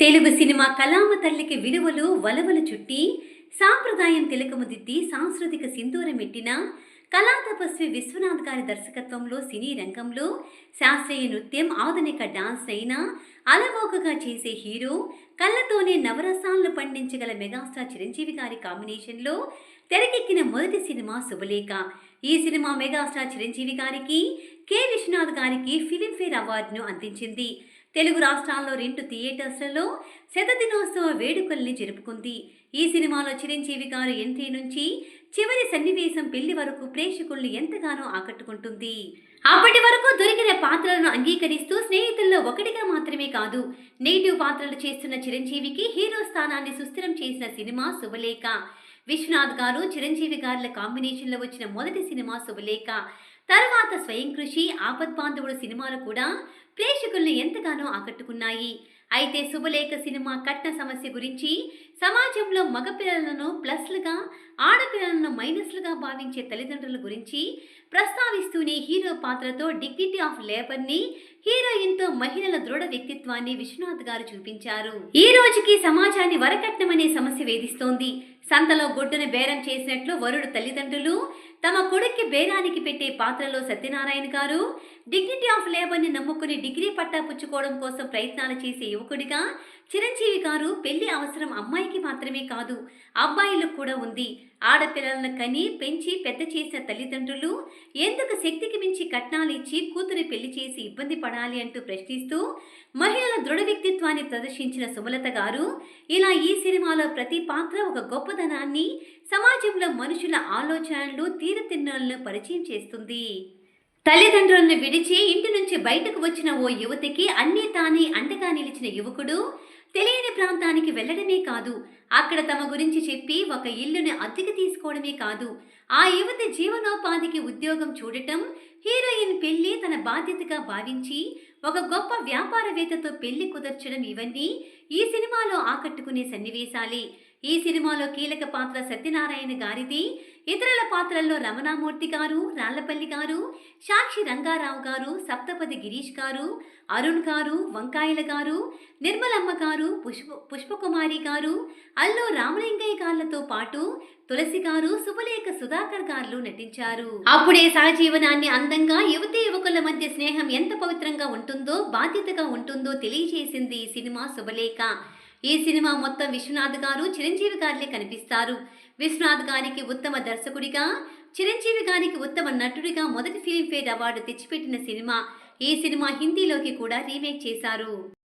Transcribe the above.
Telugu cinema కలామ తల్లికి విలువలు వలవలు చుట్టి సాంప్రదాయం తిలకము దిద్ది సాంస్కృతిక సింధూరం ఎట్టిన కళా తపస్వి విశ్వనాథ్ గారి దర్శకత్వంలో సినీ రంగంలో శాస్త్రీయ నృత్యం ఆధునిక డాన్స్ అయినా అలవోకగా చేసే హీరో కళ్ళతోనే నవరసాలను పండించగల మెగాస్టార్ చిరంజీవి గారి కాంబినేషన్లో తెరకెక్కిన మొదటి సినిమా శుభలేఖ. ఈ సినిమా మెగాస్టార్ చిరంజీవి గారికి కె. విశ్వనాథ్ గారికి ఫిలింఫేర్ అవార్డును అందించింది. తెలుగు రాష్ట్రాల్లో రెండు థియేటర్స్లలో శతదినోత్సవ వేడుకల్ని జరుపుకుంది. ఈ సినిమాలో చిరంజీవి గారు ఎంట్రీ నుంచి చివరి సన్నివేశం పెళ్ళి వరకు ప్రేక్షకుల్ని ఎంతగానో ఆకట్టుకుంటుంది. అప్పటి వరకు దొరికిన పాత్రలను అంగీకరిస్తూ స్నేహితుల్లో ఒకటిగా మాత్రమే కాదు నెగిటివ్ పాత్రలు చేస్తున్న చిరంజీవికి హీరో స్థానాన్ని సుస్థిరం చేసిన సినిమా శుభలేఖ. విశ్వనాథ్ గారు చిరంజీవి గారుల కాంబినేషన్లో వచ్చిన మొదటి సినిమా శుభలేఖ. తర్వాత స్వయం కృషి ఆపద్బాంధవుడు సినిమాలు కూడా ప్రేక్షకుల్ని ఎంతగానో ఆకట్టుకున్నాయి. అయితే శుభలేఖ సినిమా కట్న సమస్య గురించి సమాజంలో మగపిల్లలను ప్లస్లుగా ఆడపిల్లలను మైనస్లుగా భావించే తల్లిదండ్రుల గురించి ప్రస్తావిస్తూనే హీరో పాత్రతో డిగ్నిటీ ఆఫ్ లేబర్ని హీరోయిన్తో మహిళల దృఢ వ్యక్తిత్వాన్ని విశ్వనాథ్ గారు చూపించారు. ఈ రోజుకి సమాజాన్ని వరకట్నమనే సమస్య వేధిస్తోంది. సంతలో గొడ్డును బేరం చేసినట్లు వరుడు తల్లిదండ్రులు తమ కొడుక్కి బేరానికి పెట్టే పాత్రలో సత్యనారాయణ గారు డిగ్నిటీ ఆఫ్ లేబర్ని నమ్ముకుని డిగ్రీ పట్టా పుచ్చుకోవడం కోసం ప్రయత్నాలు చేసే యువకుడిగా చిరంజీవి గారు పెళ్ళి అవసరం అమ్మాయికి మాత్రమే కాదు అబ్బాయిలకు కూడా ఉంది. ఆడపిల్లలను కని పెంచి పెద్ద చేసిన తల్లిదండ్రులు ఎందుకు శక్తికి మించి కట్నాలు ఇచ్చి కూతురి పెళ్ళి చేసి ఇబ్బంది పడాలి అంటూ ప్రశ్నిస్తూ మహిళల దృఢ వ్యక్తిత్వాన్ని ప్రదర్శించిన సుమలత గారు ఇలా ఈ సినిమాలో ప్రతి పాత్ర ఒక గొప్పదనాన్ని సమాజంలో మనుషుల ఆలోచనలు తీరుతిన్నులను పరిచయం చేస్తుంది. తల్లిదండ్రులను విడిచి ఇంటి నుంచి బయటకు వచ్చిన ఓ యువతికి అన్నీ తానే అండగా నిలిచిన యువకుడు తెలియని ప్రాంతానికి వెళ్ళడమే కాదు అక్కడ తమ గురించి చెప్పి ఒక ఇల్లుని అద్దెకి తీసుకోవడమే కాదు ఆ యువతి జీవనోపాధికి ఉద్యోగం చూడటం హీరోయిన్ పెళ్ళి తన బాధ్యతగా భావించి ఒక గొప్ప వ్యాపారవేత్తతో పెళ్ళి కుదర్చడం ఇవన్నీ ఈ సినిమాలో ఆకట్టుకునే సన్నివేశాలే. ఈ సినిమాలో కీలక పాత్ర సత్యనారాయణ గారిది. ఇతరుల పాత్రల్లో రమణామూర్తి గారు రాళ్ళపల్లి గారు సాక్షి రంగారావు గారు సప్తపది గిరీష్ గారు అరుణ్ గారు వంకాయల గారు నిర్మలమ్మ గారు పుష్ప పుష్పకుమారి గారు అల్లు రామలింగయ్య గారులతో పాటు తులసి గారు శుభలేఖ సుధాకర్ గారు నటించారు. అప్పుడే సహజీవనాన్ని అందంగా యువతి యువకుల మధ్య స్నేహం ఎంత పవిత్రంగా ఉంటుందో బాధ్యతగా ఉంటుందో తెలియజేసింది ఈ సినిమా శుభలేఖ. ఈ సినిమా మొత్తం విశ్వనాథ్ గారు చిరంజీవి గారిలే కనిపిస్తారు. విశ్వనాథ్ గారికి ఉత్తమ దర్శకుడిగా చిరంజీవి గారికి ఉత్తమ నటుడిగా మొదటి ఫిలింఫేర్ అవార్డు తెచ్చిపెట్టిన సినిమా. ఈ సినిమా హిందీలోకి కూడా రీమేక్ చేశారు.